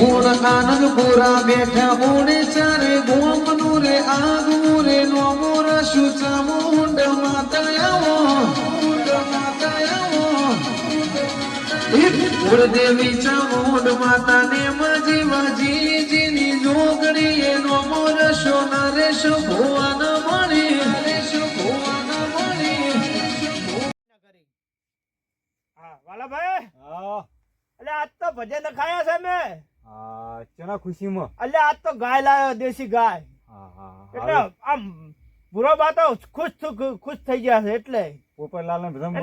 ઓણ આનંદપુરા બેઠા ઓણે ચારે ગોમનું રે આગવું રે નોમો રસુ માતળાવો મુંડ માતળાવો કુળદેવી ચામુંડ માતાને માજી માજી જીની જોગણી એનો મોરશો નરેશ ભુવન મણી નરેશ ભુવન મણી કરી હા વાલાભાઈ? હા. એટલે આજ તો ભજન ખાયા છે મેં હા ચના ખુશીમાં? એટલે આજ તો ગાય લાવ્યો દેશી ગાય. એટલે આમ બુરો બાતો ખુશ ખુશ થઈ ગયા છે એટલે. પોપરલાલ ને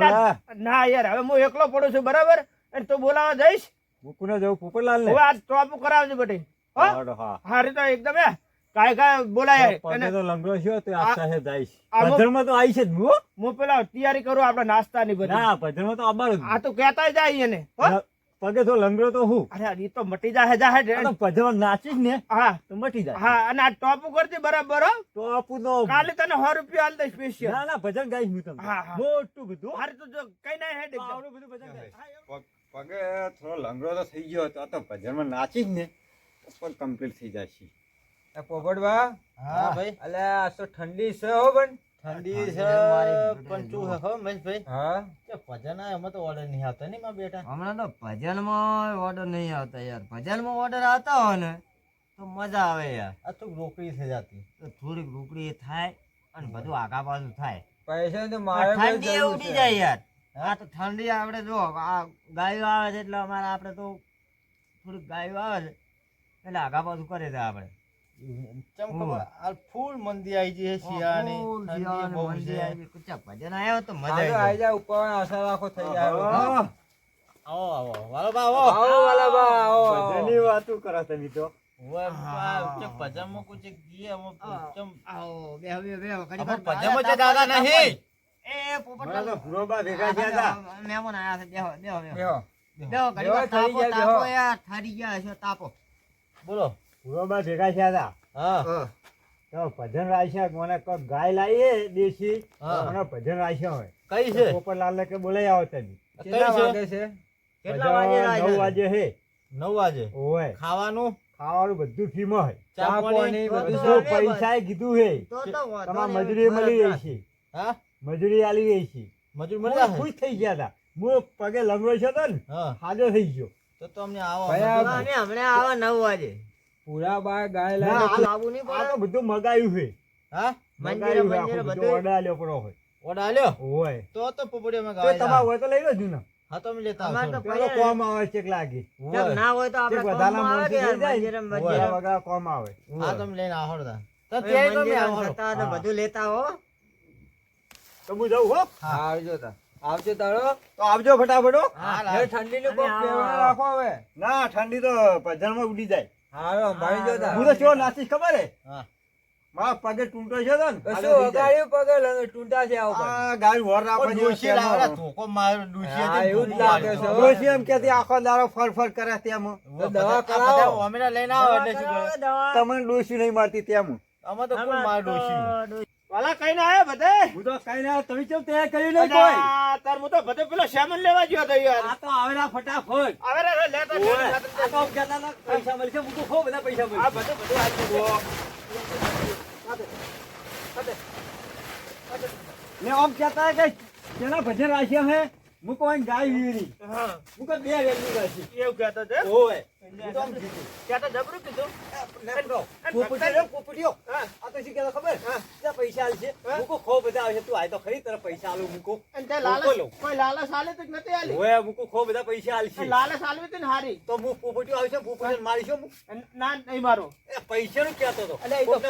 ના યાર હવે હું એકલો પડું છું બરાબર? અને તું બોલાવા જઈશ? હું કોને જવું પોપરલાલ ને હવે આ ટોપ કરાવજો બેટી હો? હા. હારી તો એકદમ હે. કાય કાય બોલાય. અને તો લંગડો છો તો આ- છે. જાઈશ ભજનમાં તો આવી છે હું હું. પેલા તૈયારી કરું આપડે નાસ્તાની બધી. ના ભજનમાં તો આબાર આ તો કહેતા જાય એને ના, પગે તો લંગડો તો હું. અરે આ તો મટી જાય જાહે તો ભજનમાં નાચીશ ને હા. તો મટી જાય. હા અને આ ટોપ કરતી બરાબર હો. તો આપું તો કાલે તને સો રૂપિયા આલ દે સ્પેશિયલ ના ના ભજન ગાઈશ હું તમને. મોટું બધું. હારે તો જો કઈ ના હેડ આવડું બધું ભજન ગાઈશ. પગ- થોડો લંગડો તો થઈ ગયો તો આ તો ભજનમાં નાચીશ ને પણ કમ્પ્લીટ થઈ જશે. પોપટબા હા ભાઈ. અલ્યા આ તો ઠંડી છે હો પણ. ઠંડી છે પણ શું છે હો મહેશભાઈ. હા? કે ભજન એમાં તો ઓર્ડર નહીં આવતા નહીં માં બેટા? હમણાં તો ભજનમાં ઓર્ડર નહીં આવતા યાર. ભજનમાં ઓર્ડર આવતા હોય ને તો મજા આવે યાર. આ તો રોકડી થઈ જતી. તો થોડીક રોકડી થાય અને બધું આગા પાછું થાય. પૈસા તો મારે ઠંડી ઉડી જાય યાર. હા? તો ઠંડી આપણે જો આ ગાયો આવે છે એટલે અમારે આપણે તો થોડીક ગાયો આવે છે એટલે આગા પાછું કરે છે આપણે. ચમ ખબર? આ ફૂલ મંદી આવી ગઈ છે શિયાળાની. ફૂલ ઠંડી શિયાળાની બહુ મંદી આવી ગઈ. ભજન આવ્યો તો મજા આવી જાય ઉપર આશા રાખો થઈ જાય. આવો. આવો આવો. વાલો બા આવો. આવો વાલા બા આવો. ભજનની વાતું કરો તમે તો. ઓય બા, ચમ ભજનમાં કોઈ એક ગીએ અમુક ચમ. આવો બેહો બેહો બેહો ઘડીક આમાં વાર ભજનમાં તાપ જે દાદા નહીં. એ પોપટ હમણાં ભેગા થયા હતા. મહેમાન આયા છે. બેહો બેહો બેહો. બેહો. બેહો ઘડીક વાર બેહો, થઈ તાપો તાપો યાર ઠરી ગયા છે તાપો. બોલો. ભૂરોબા ભેગા થયા હતા. હા. તો ભજન રાખ્યા મને કોઈ ગાય લાવીએ દેશી હા. મને ભજન રાખ્યા હોય. કઈ છે? પોપરલાલ કે બોલાઈ આવો તમે કેટલા વાગે છે? કેટલા વાગે નવ વાગે હે. નવ વાગે. ઓય. ખાવાનું? ખાવાનું બધું ફ્રી માં હોય. ચા પાણી? બધું પૈસા કીધું હે. તો તો તમારે મજૂરી મળી રહી છે. હા? મજૂરી આલી રહી છે. મજૂર મળી ખુશ થઈ ગયા હતા. હું પગે લંગડો છે તો ને હા. હાજો થઈ ગયો. તો તમને આવો. હમણાં આવા નવ વાગે. પૂરા બા ગાય લાગે આ- આવું નહીં આ તો બધું મગાયું છે. હા? મંદિર મંદિરે બધું. ઓડા લ્યો પડો હોય. ઓડા લ્યો હોય. તો તો પોપડીયામાં તો ગાય તમારે હોય તો લઈ લો જૂનો હા તો અમે લેતા અમારે તો આવશું. પેલો કોમ આવે છે લાગે ના હોય તો આપણે બધાના આવે કે મંદિર મંદિર. વગર કોમ આવે. હા તમે લઈને આવો તા. તો તે તમે મંદિરે આવો તો બધું લેતા હો. તો હું જાઉં હો? હા. આવજો તા. આવજો તારો તો આવજો ફટાફટ ઠંડી નું રાખો હવે. ના ઠંડી તો ભજનમાં ઉડી જાય. હારો ભાઈ જો હું તો ચો નાચીશ ખબર હે? હા. મારા પગે ટૂંટો છે ને તો હાજો શું થઈ જાય. વગાડ્યું પગે લંગ- ટૂંટા છે આ વર ધોકો ડોશી એવું છે. એમ કહેતી આખો દારો ફર ફર કરે તેમાં દવા કરાવો. લઈને આવો એટલે શું. તમને ડોશી નહીં મારતી તેમ. અમે તો કોઈ માર ડોશી વાલા કઈ ના આયા બધે? હું તો કઈ ના તમે કેમ તૈયાર કર્યું નહીં કોઈ? તાર હું તો બધે પેલો શામન લેવા ગયો હતો યાર. આ તો આવેલા ફટાફટ. આવે રે રે, લેતો જ, ઓય, લેતો જ. આ તો કહેતા ના પૈસા મળશે હું તો ખો બધા પૈસા આ બધે બધું આવી ગયું. ને ઓમ કહેતા કે તેના ભજન રાખ્યા હે હું કોઈ ગાય વીરી. હા, હું કોઈ બે વેલી રાશી એવું કહેતો છે ઓય. હું તો આમ કીધું. કહેતો જબરું કીધું. પોપટીઓ પોપટીઓ આ તો શું કહેતો ખબર? ત્યાં પૈસા આલશે. મૂકો ખો બધા આવશે. તું આય તો ખરી તરફ પૈસા આલું મૂકો. અને તે લાલચ કોઈ લાલચ આલે તો નથી આલી. ઓય મૂકો ખો બધા પૈસા આલશે. લાલચ આલવી હતી હારી. તો હું પોપટીઓ આવશે પોપટીઓ મારીશું ના નહીં મારો. એ પૈસાનું કહેતો એ તો કે.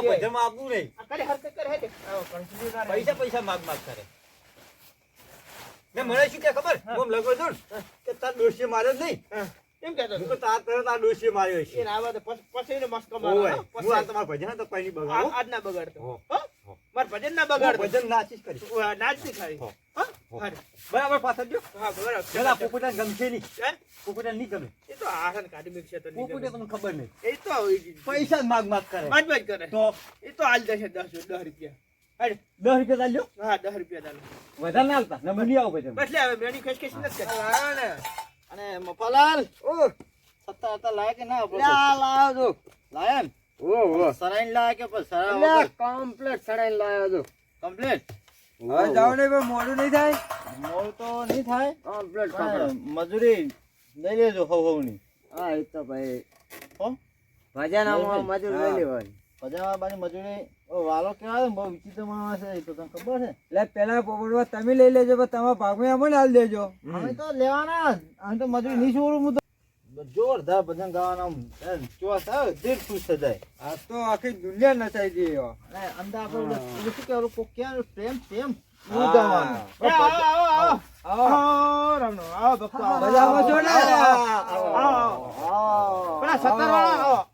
નહીં. આ હરકત કરે ના. પૈસા પૈસા માગ માગ કરે. મેં મને શું કે ખબર? હું. લગો છું ને, કે તાર દોષી માર્યો જ નહીં. હા, કહેતો હું તાર તરત આ ડોશીએ માર્યો છે એને આવા પછી- પછી મસ્કો મારો, હું આ પછી. ભજન તો કઈ નહીં આજ ના બગાડતો હો. હો? હો. ભજન ના હું ભજન નાચીશ કરી ઓય, નાચ નહીં હો. હો? હો. હારી. બરાબર પાછળ જો હા, બરાબર. પેલા પોપટાને ગમશે નહીં હે? નહીં ગમે એ તો આસન કાઢી મૂકશે તો નહીં તમને ખબર નહીં એ તો પૈસા માગ માગ કરે માજ માજ કરે તો એ તો હાલ દેશે દસ દસ રૂપિયા દસ રૂપિયા ચાલ્યો હા દસ રૂપિયા ચાલો વધારે ના હાલતા નહીં આવો પછી બસ લે હવે મેની ખસખસ નથી કરતી. અને મફાલાલ ઓ સત્તા હતા લાયક કે ના લા લાયો આ લાયન ઓ ઓ સરાઈન. સરાઈને લાયા કે પછી સરા લે complete સડાઈને લાવ્યો છું. કમ્પ્લીટ હવે જાવ ને પણ મોડું નહીં થાય મોડું તો નહીં થાય કમ્પ્લીટ કમ્પ્લીટ મજૂરી લઈ લેજો હવ હવની હા, એ તો ભાઈ. હો? ભજાના લઈ મજૂર લઈ લેવાની. પજામા બાની મજૂરી વાલો કેવાય બહુ વિચિત્ર માણસ છે તો તને ખબર છે? એટલે પેલા પોપટમાં તમે લઈ લેજો પણ તમારા ભાગમાં અમને હાલ દેજો. અમે તો લેવાના અમે તો મજૂરી નહીં છોડું હું તો જોરદાર ભજન ગાવાના ચોસ આવે દિલ ખુશ થઈ જાય. આ તો આખી દુનિયા નચાઈ ગઈ. અંદર આપણે શું કહેવાય, કોક ક્યાં પ્રેમ પ્રેમ? સત્તર વાળા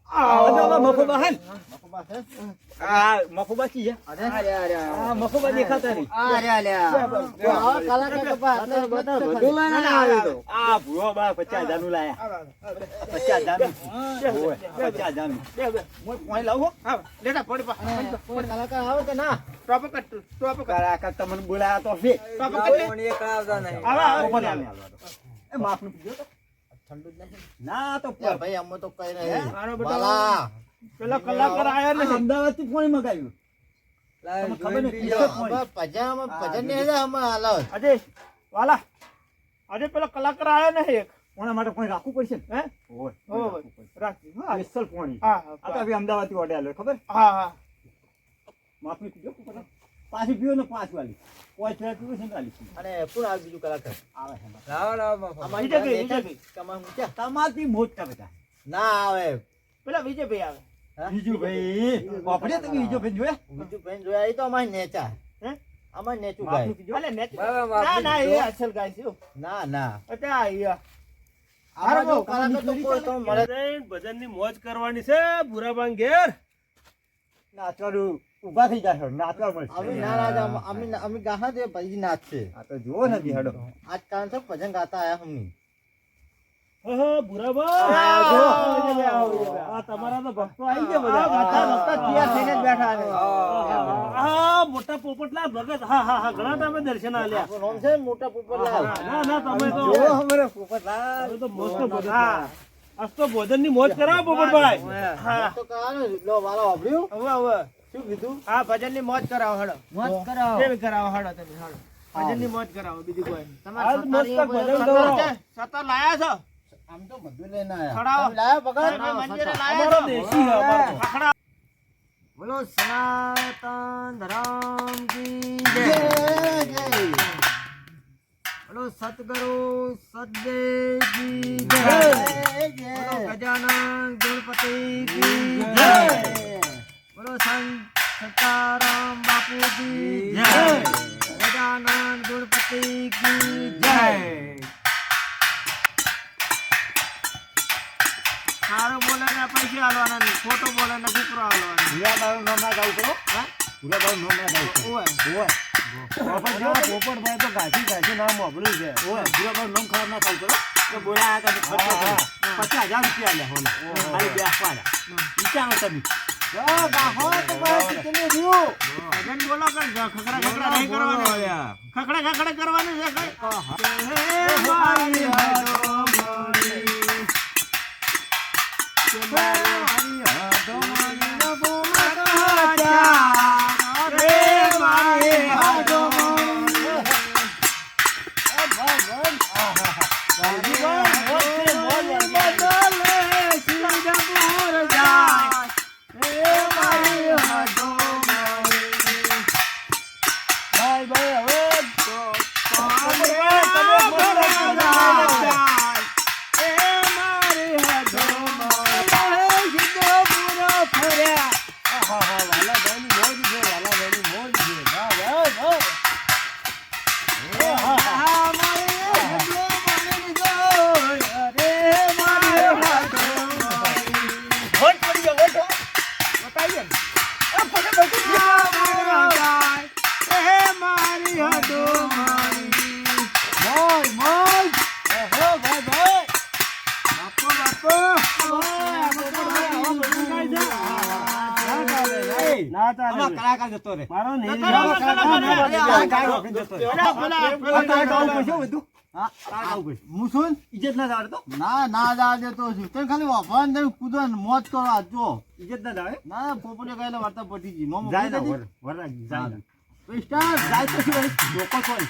નું નું નું ના તમને બોલાયા તો તો. ઠંડુ ના તો ભાઈ અમે તો કઈ બાલા પેલા કલાકાર આયા ને અમદાવાદથી ફોન મગાવ્યું. પેલા કલાકાર આયા ને એક. કોના માટે કોઈ રાખવું પડશે હે? ઓય, ઓય, રાખવું પડશે. રાખી હા. સ્પેશિયલ પાણી હા આ તો અમદાવાદથી ઓર્ડર આલ્યો ખબર? હા હા. માફી પીજો પાછી ને પાંચ પીવો છે ને અને કોણ આવે બીજું કલાકાર? આવે છે. લાવો, લાવો, કઈ, કઈ. મોટા બધા. ના આવે. પેલા વિજયભાઈ આવે. હા? બીજું તમે બીજો જોયા? બીજું જોયા એ તો અમારી નેચા. હે? અમારી નેચું ગાય. પીજો અલે નેટ બરાબર, ના ના એ અસલ ગાય છે ના ના. એટલે આ ઈ આ. આમાં જો કલાકાર તો કોઈ તો મળે. ભજનની મોજ કરવાની છે બુરાબાન ઘેર નાચવાનું ઊભા થઈ જશે નાચવા મળશે. અમે ના રાજા અમે- અમે ગાહા દે ભાઈ નાચ છે. આ તો જુઓ નથી હડો આજ કારણ છે ભજન ગાતા આયા હમની મોટા પોપટલા ભગત. હા હા હા ઘણા ટાઈમે દર્શન આલ્યા. આપણું નામ છે મોટા પોપટલાલ. ના ના તમે તો મસ્ત ભજન આજ તો ભોજનની મોજ કરાવો પોપટભાઈ. હા. તો લો વાલો વાપર્યું હવે હવે. શું કીધું? હા ભજનની મોજ કરાવો હડો. મોજ કરાવો. કેવી કરાવો હડો તમે હડો. ભજનની મોજ કરાવો બીજું કોઈ. તમારે સતર લાયા છો? આમ તો બધું લઈને આયા. લાયા પગાર દેશી હે બોલો સનાતન ધર્મ કી જય. જય બોલો સતગુરુ સદદેવ કી જય જય. બોલો ગજાનંદ ગણપતિ કી જય. બોલો સંત સતારામ આલવાનો ભૂરાબાનું નામ ના ગાવું કરો હા? ભૂરાબાનું નામ ના ગાવું. ઓય. ઓય. પોપટભાઈ તો ઘાસી ઘાસી નામ વાપર્યું છે. ઓય, ભૂરાબાનું નામ ખરાબ ના થાય કરો કર્યો. પચાસ હજાર રૂપિયા લે હોને. ખાલી બેસવાના વિચારો તમે. બોલો ખખડા ખખડા કરવાનું છે આ પેલા તારે ગાવું ગાય પડશે બધું? હા તારે ખાવું પડશે. હું શું ઇજ્જત ના જાવે ના ના જા દેતો તમે ખાલી વાપરવાનું તમે કૂદો ને કરો આ ઇજ્જત ના જાવે ના ના પોપડે વાર્તા પટી ગઈ. નોમ જાય ના મોકલી વર વર રાખી, જાય સ્ટાર જાય તો શું લોકો કોઈ.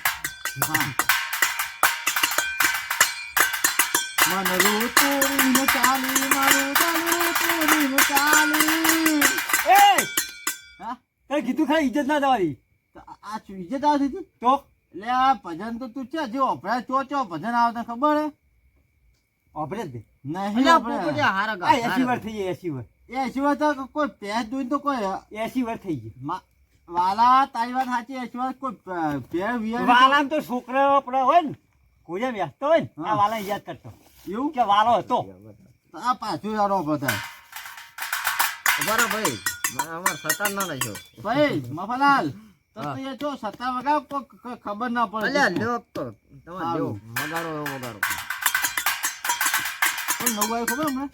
હા. મન રૂતુરીને ચાલી મારું ચાલી તુરીને ચાલી એ હા કીધું ખાલી ઇજ્જત ના થવાની. આ- ઇજ્જત આવતી હતી તો? એટલે આ ભજન તો તું છે જે ઓભરા ચો ચો ભજન આવતા ખબર હે. ઓભરે જ દે નહીં ઓભરે હારા ગા એસી વર થઈ જાય એસી વર. એસી વર તો કોઈ પેજ જોઈને તો કોઈ એસી વર થઈ ગઈ. વાલા તારી વાત સાચી એસી વર કોઈ પેર વિયર વાલા તો છોકરા આપણા હોય ને કોઈ એમ વ્યસ્ત હોય ને આ. વાલા યાદ કરતો. એવું? કે વાલો હતો. આ પાછું યાર બધા. બરાબર. ભાઈ અમાર સતાર ના લઈશો ભાઈ મફાલાલ તો એ જો સત્તા વગા કોઈ કોઈ ખબર ના પડે. અલ્યા લ્યો તો. તમારે લ્યો વગાડો એવો વગાડો. નવું આવ્યું ખબર હમણાં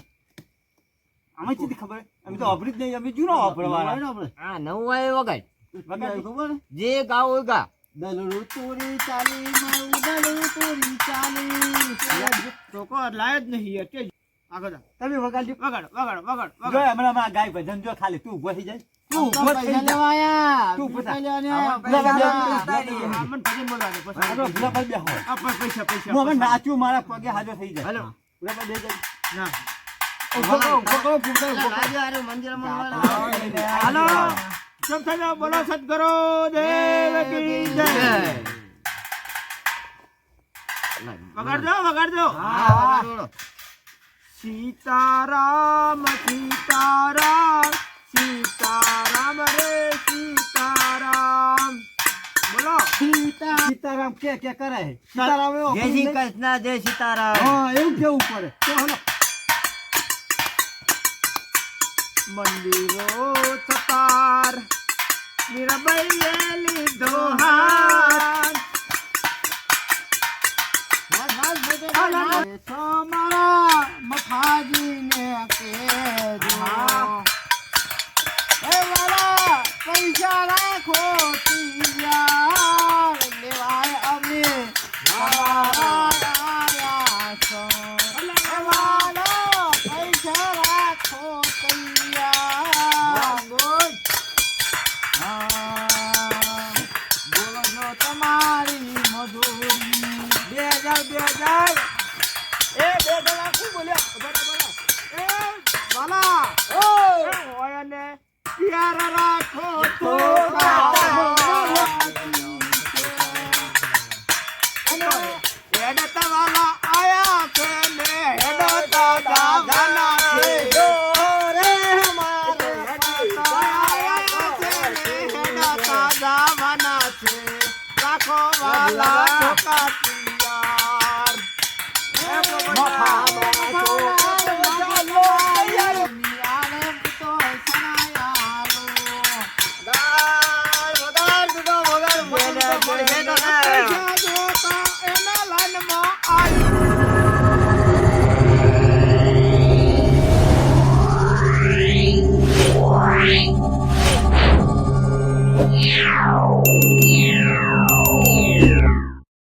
અમે ચીથી ખબર. અમે તો અભરી જ નહીં અમે જૂનો વાપરવાના હા નવું આવે વગાડ. આપણે ખબર? જે ગાવ ગા દલડું તુરી ચાલી મારું દલડું તુરી ચાલી. ચોકો લાય જ નહીં કે આગળ. તમે વગાડજો વગાડો વગાડો વગાડો જો હમણાં હમણાં ગાય ભજન જો ખાલી તું ઊભો થઈ જાય તું તું ઊભો થઈ જા તું પૈસા પૂછા. લેવા નહીં આમાં આયા. પૈસા પૈસા લેવા. લેવા. હા, મને ભજન બોલવા દે, પછી. આ તો પર બેહો આ પૈસા પૈસા હું હવે પૈસા. મારા પગે હાજો થઈ જાય હાલો. ભૂલા પર બે જાય ના. ઊભો કરો, ઊભો કરો, ઊભો કરો, ઊભો કરો. રાજુ હારે મંદિરમાં વગાડો. હાલો સબ બોલો સદગરો દેવ કી જય વગાડજો વગાડજો હા સીતારામ સીતારામ સીતારામ રે સીતારામ બોલો સીતા સીતારામ કે કે કરે? સીતારામ એવો જય શ્રી કૃષ્ણ જય સીતારામ હા એવું કેવું પડે તો હલો મંદિરો સતાર નિરબૈયે લીધો હાથ તો મારા મખાજીને પૈસા રાખો તૈયાર, પ્યાર રાખો